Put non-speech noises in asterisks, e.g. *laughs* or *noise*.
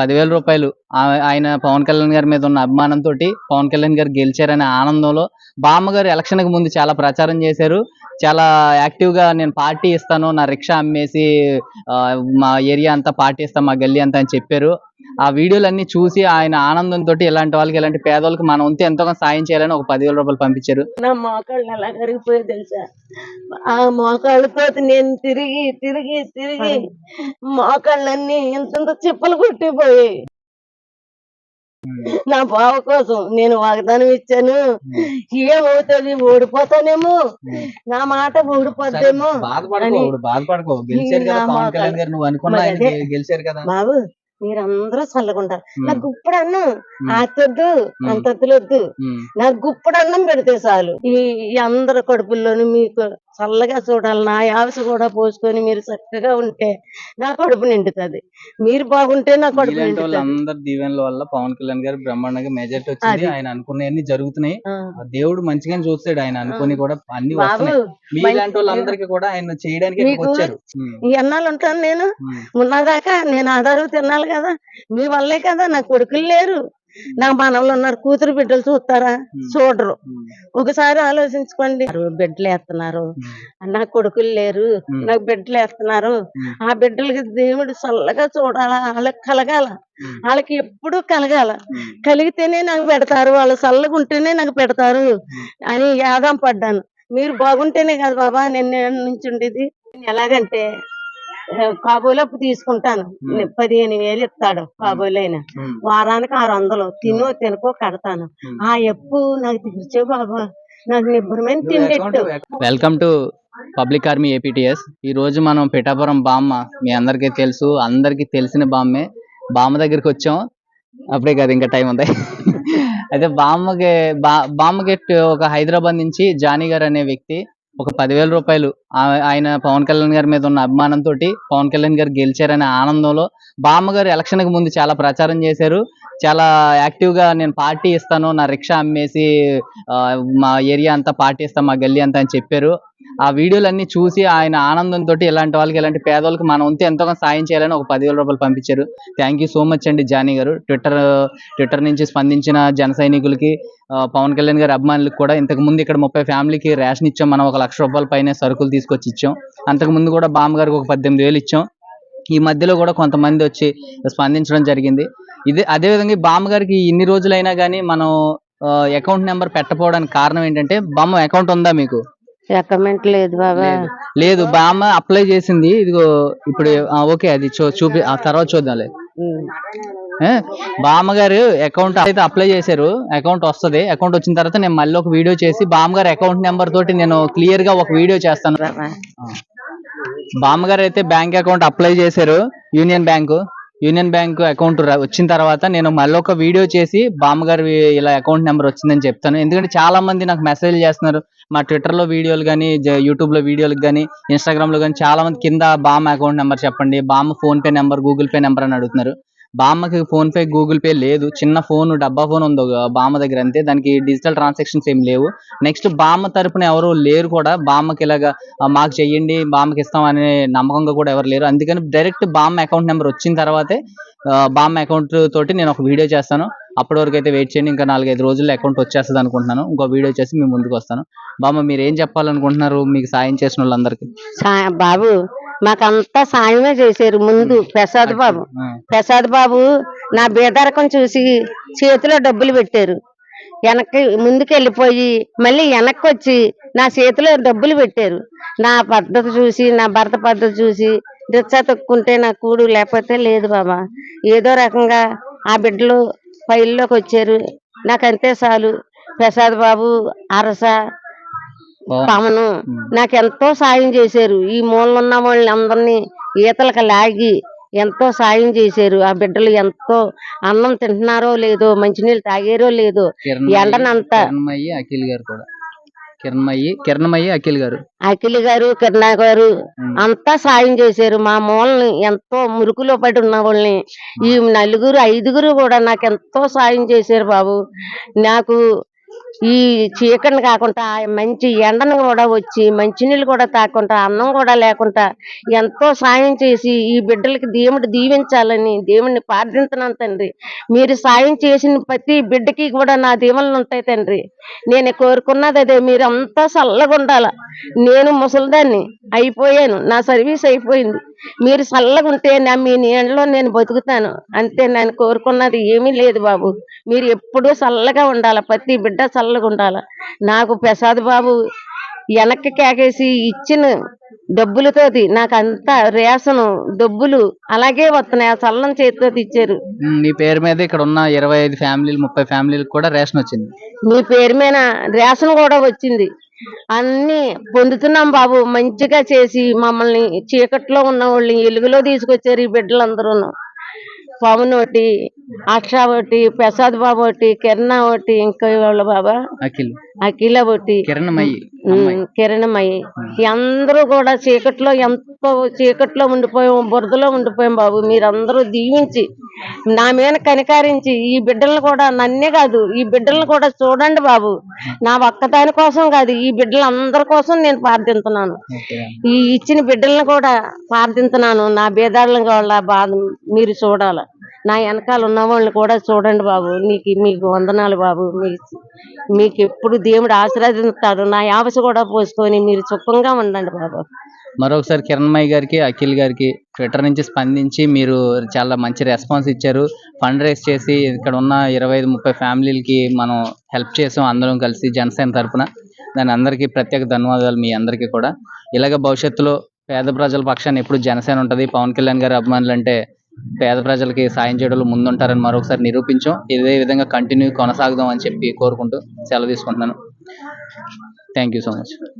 పదివేల రూపాయలు ఆయన పవన్ కళ్యాణ్ గారి మీద ఉన్న అభిమానంతో పవన్ కళ్యాణ్ గారు గెలిచారనే ఆనందంలో బామ్మ గారు ఎలక్షన్కి ముందు చాలా ప్రచారం చేశారు. చాలా యాక్టివ్గా నేను పార్టీ ఇస్తాను నా రిక్షా అమ్మేసి మా ఏరియా అంతా పార్టీ ఇస్తాను మా గల్లీ అంతా అని చెప్పారు. ఆ వీడియోలన్నీ చూసి ఆయన ఆనందంతో ఇలాంటి వాళ్ళకి ఇలాంటి పేదవాళ్ళకి మన వంతు ఎంతో సాయం చేయాలని ఒక పదివేల రూపాయలు పంపించారు. నా మోకాళ్ళు ఎలా కరిగిపోయి తెలుసా? ఆ మోకాళ్ళతో నేను తిరిగి తిరిగి తిరిగి మోకాళ్ళన్నీ ఇంత చిప్పలు కొట్టిపోయాయి. నా బావ కోసం నేను వాగ్దానం ఇచ్చాను. ఏమవుతుంది? ఓడిపోతానేమో. నా మాట ఓడిపోద్దేమో బాధపడకో బాధపడకో. గెలిచారు కదా నా పవన్ కళ్యాణ్ గారు. నువ్వు అనుకున్నా గెలిచారు కదా. బాబు మీరందరూ చల్లగుంటారు. ఉమ్, నాకు గుప్పుడు అన్నం. ఆతొద్దు అంతొద్దులు వద్దు. ఉమ్. నాకు గుప్పుడు అన్నం పెడితే చాలు. ఈ అందరి కడుపుల్లోని మీకు చల్లగా చూడాలి. నా యావస కూడా పోసుకొని మీరు చక్కగా ఉంటే నా కడుపు నిండుతుంది. మీరు బాగుంటే నా కడుపు నిండుతుంది. వాళ్ళందరి దీవెనల వల్ల పవన్ కళ్యాణ్ గారు బ్రహ్మాండంగా మెజార్టీ వచ్చింది. ఆయన అనుకున్నవన్నీ జరుగుతున్నాయి. దేవుడు మంచిగానే చూస్తాడు ఆయన అనుకుని కూడా అన్ని వాళ్ళందరికీ కూడా ఆయన చేయడానికి వచ్చారు. అన్నాలు ఉంటాను నేను. ఉన్నదాకా నేను ఆధారం తినాలి కదా. మీ వల్లే కదా నా కొడుకులు లేరు. నా మనవలు ఉన్నారు కూతురు బిడ్డలు చూస్తారా? చూడరు. ఒకసారి ఆలోచించుకోండి. బిడ్డలు వేస్తున్నారు. నా కొడుకులు లేరు. నాకు బిడ్డలు వేస్తున్నారు. ఆ బిడ్డలకి దేవుడు చల్లగా చూడాలా? వాళ్ళకి కలగాల? వాళ్ళకి ఎప్పుడు కలగాల? కలిగితేనే నాకు పెడతారు. వాళ్ళు చల్లగా ఉంటేనే నాకు పెడతారు. అని యాదం పడ్డాను. మీరు బాగుంటేనే కదా బాబా నేను నుంచి ఉండేది ఎలాగంటే ఆ, కాబోలు అప్పు తీసుకుంటాను. పదిహేను వేలు ఇస్తాడు కాబోలైన. వారానికి ఆరు వందలు. తినో తినకో కడతాను. ఆ ఎప్పు నాకు తీర్చే బాబా. నాకు నిబ్బరమైన తిండెట్టు welcome to public army APTS ఈ రోజు మనం పిఠాపురం బామ్మ మీ అందరికీ తెలుసు అందరికీ తెలిసిన బామ్మే. బామ్మ దగ్గరికి వచ్చాం. అప్పుడే కాదు ఇంకా టైం ఉంది. *laughs* అయితే బామ్మకి బా బామ్మకి ఒక హైదరాబాద్ నుంచి జానీ గారు అనే వ్యక్తి ఒక పదివేల రూపాయలు. ఆ- ఆయన పవన్ కళ్యాణ్ గారి మీద ఉన్న అభిమానంతో పవన్ కళ్యాణ్ గారు గెలిచారనే ఆనందంలో బామ్మ గారు ఎలక్షన్కి ముందు చాలా ప్రచారం చేశారు. చాలా యాక్టివ్గా నేను పార్టీ ఇస్తాను. నా రిక్షా అమ్మేసి మా ఏరియా అంతా పార్టీ ఇస్తాను మా గల్లీ అంతా అని చెప్పారు. ఆ వీడియోలన్నీ చూసి ఆయన ఆనందంతో ఇలాంటి వాళ్ళకి ఇలాంటి పేదవాళ్ళకి మన వంతు ఎంతో సాయం చేయాలని ఒక పదివేల రూపాయలు పంపించారు. థ్యాంక్ యూ సో మచ్ అండి జానీ గారు. ట్విట్టర్ ట్విట్టర్ నుంచి స్పందించిన జన సైనికులకి పవన్ కళ్యాణ్ గారి అభిమానులకు కూడా ఇంతకు ముందు ఇక్కడ ముప్పై ఫ్యామిలీకి రేషన్ ఇచ్చాం. మనం ఒక లక్ష రూపాయల పైన సరుకులు తీసుకొచ్చి ఇచ్చాం. అంతకు ముందు కూడా బామ్మ గారికి ఒక పద్దెనిమిది వేలు ఇచ్చాం. ఈ మధ్యలో కూడా కొంతమంది వచ్చి స్పందించడం జరిగింది. ఇదే అదే విధంగా ఈ బామ్మ గారికి ఇన్ని రోజులైనా కానీ మనం అకౌంట్ నెంబర్ పెట్టపోవడానికి కారణం ఏంటంటే బామ్మ అకౌంట్ ఉందా మీకు? లేదు బాబా. లేదు. బామ్మ అప్లై చేసింది. ఇదిగో ఇప్పుడు ఓకే అది చూపి ఆ తర్వాత చూద్దాంలే. ఏ? బామ్మగారు అకౌంట్ అయితే అప్లై చేశారు. అకౌంట్ వస్తది. అకౌంట్ వచ్చిన తర్వాత నేను మళ్ళీ ఒక వీడియో చేసి బామ్మగారు అకౌంట్ నెంబర్ తోటి నేను క్లియర్గా ఒక వీడియో చేస్తాను. బామ్మగారు అయితే బ్యాంక్ అకౌంట్ అప్లై చేశారు union bank. Union bank account వచ్చిన తర్వాత నేను మళ్ళీ ఒక వీడియో చేసి బామ్మగారు ఇలా అకౌంట్ నెంబర్ వచ్చిందని చెప్తాను. ఎందుకంటే చాలా మంది నాకు మెసేజ్ చేస్తున్నారు. మా ట్విట్టర్లో వీడియోలు కానీ యూట్యూబ్లో వీడియోలు కానీ ఇన్స్టాగ్రామ్లో కానీ చాలా మంది కింద బామ్మ అకౌంట్ నెంబర్ చెప్పండి బామ్మ PhonePe number Google Pay number అని అడుగుతున్నారు. బామ్మకి ఫోన్ పే గూగుల్ పే లేదు. చిన్న ఫోన్ డబ్బా ఫోన్ ఉంది ఒక బామ్మ దగ్గర అంతే. దానికి డిజిటల్ ట్రాన్సాక్షన్స్ ఏం లేవు. నెక్స్ట్ బామ్మ తరపున ఎవరు లేరు కూడా బామ్మకి ఇలాగా మాకు చెయ్యండి బామ్మకి ఇస్తాం అనే నమ్మకంగా కూడా ఎవరు లేరు. అందుకని డైరెక్ట్ బామ్మ అకౌంట్ నెంబర్ వచ్చిన తర్వాతే బామ్మ అకౌంట్ తోటి నేను ఒక వీడియో చేస్తాను. అప్పటి వరకు అయితే వెయిట్ చేయండి. ఇంకా నాలుగైదు రోజుల్లో అకౌంట్ వచ్చేస్తుంది అనుకుంటున్నాను ఇంకో వీడియో చేసి మీ ముందుకు వస్తాను బామ్మ మీరు ఏం చెప్పాలనుకుంటున్నారు? మీకు సాయం చేసిన వాళ్ళందరికీ. బాబు మాకంతా సాయమే చేశారు ముందు ప్రసాద్ బాబు. ప్రసాద్ బాబు నా బేదరకం చూసి చేతిలో డబ్బులు పెట్టారు. వెనక్కి ముందుకు వెళ్ళిపోయి మళ్ళీ వెనక్కి వచ్చి నా చేతిలో డబ్బులు పెట్టారు. నా పద్ధతి చూసి నా భర్త పద్ధతి చూసి రిచ్చా తొక్కుంటే నా కూడు లేకపోతే లేదు బాబా. ఏదో రకంగా ఆ బిడ్డలు ఫైల్లోకి వచ్చారు నాకంతే చాలు. ప్రసాద్ బాబు అరస. పవను ఉమ్. నాకు ఎంతో సాయం చేశారు. ఈ మూలన ఉన్న వాళ్ళని అందరినీ ఈతలకు లాగి ఎంతో సాయం చేశారు. ఆ బిడ్డలు ఎంతో అన్నం తింటున్నారో లేదో మంచినీళ్ళు తాగారో లేదో ఎండనంతా అఖిల్ గారు కూడా. అఖిల్ గారు. అఖిల్ గారు కిరణా గారు. అంతా సాయం చేశారు. మా మూలని ఎంతో మురుకులో పడి ఉన్న వాళ్ళని ఈ నలుగురు ఐదుగురు కూడా నాకు ఎంతో సాయం చేశారు బాబు. నాకు ఈ చీకటిని కాకుండా మంచి ఎండను కూడా వచ్చి మంచినీళ్ళు కూడా తాకుండా అన్నం కూడా లేకుండా ఎంతో సాయం చేసి ఈ బిడ్డలకి దేవుడు దీవించాలని దేవుడిని ప్రార్థించినాను తండ్రి. మీరు సాయం చేసిన ప్రతి బిడ్డకి కూడా నా దీవెనలు ఉంటాయి తండ్రి. నేను కోరుకున్నది అదే మీరు అంతా చల్లగా ఉండాల నేను ముసలిదాన్ని అయిపోయాను నా సర్వీస్ అయిపోయింది. మీరు చల్లగా ఉంటే నా మీ నీడలో నేను బతుకుతాను. అంతే నేను కోరుకున్నది ఏమీ లేదు బాబు. మీరు ఎప్పుడూ చల్లగా ఉండాల ప్రతి బిడ్డ చల్లగా ఉండాల నాకు ప్రసాద్ బాబు వెనక్కి కేకేసి ఇచ్చిన డబ్బులతోటి నాకు అంతా రేషను డబ్బులు అలాగే వస్తున్నాయి. ఆ చల్లని చేతితో ఇచ్చారు మీ పేరు మీద ఇక్కడ ఉన్న ఇరవై ఐదు ఫ్యామిలీలు ముప్పై ఫ్యామిలీలకు కూడా రేషన్ వచ్చింది. మీ పేరు మీద రేషన్ కూడా వచ్చింది. అన్ని పొందుతున్నాం బాబు. మంచిగా చేసి మమ్మల్ని చీకట్లో ఉన్న వాళ్ళని వెలుగులో తీసుకొచ్చారు ఈ బిడ్డలందరూ పవన్ ఒకటి అక్ష ఒకటి ప్రసాద్ బాబు ఒకటి కిరణ్ ఒకటి ఇంకా వాళ్ళ బాబా? అఖిల్. అఖిల ఒకటి. ఉమ్, కిరణమయ్యి. అందరూ కూడా చీకట్లో ఎంతో చీకట్లో ఉండిపోయాం బురదలో ఉండిపోయాం బాబు. మీరందరూ దీవించి నా మీద కనికరించి ఈ బిడ్డలను కూడా నన్నే కాదు ఈ బిడ్డలను కూడా చూడండి బాబు. నా ఒక్కదాని కోసం కాదు ఈ బిడ్డలందరి కోసం నేను ప్రార్థిస్తున్నాను ఈ ఇచ్చిన బిడ్డలను కూడా ప్రార్థిస్తున్నాను నా బేదాళ్ళ వాళ్ళ బాధ మీరు చూడాల. నా వెనకాల ఉన్న వాళ్ళని కూడా చూడండి బాబు నీకు మీకు వందనాలు బాబు మీ మీకు ఎప్పుడు దేవుడు ఆశీర్వదిస్తాడు. నా యావస కూడా పోసుకొని మీరు సుఖంగా ఉండండి బాబు. మరొకసారి కిరణ్మయ్య గారికి అఖిల్ గారికి ట్విట్టర్ నుంచి స్పందించి మీరు చాలా మంచి రెస్పాన్స్ ఇచ్చారు. ఫండ్ రేస్ చేసి ఇక్కడ ఉన్న ఇరవై ఐదు ముప్పై ఫ్యామిలీలకి మనం హెల్ప్ చేసాం అందరం కలిసి జనసేన తరపున. దాని అందరికీ ప్రత్యేక ధన్యవాదాలు మీ అందరికీ కూడా. ఇలాగ భవిష్యత్తులో పేద ప్రజల పక్షాన్ని ఎప్పుడు జనసేన ఉంటుంది. పవన్ కళ్యాణ్ గారి అభిమానులు అంటే పేద ప్రజలకి సాయం చేయడంలో ముందుంటారని మరొకసారి నిరూపించాం. ఇదే విధంగా కంటిన్యూ కొనసాగుదాం అని చెప్పి కోరుకుంటూ సెలవు తీసుకుంటున్నాను. Thank you so much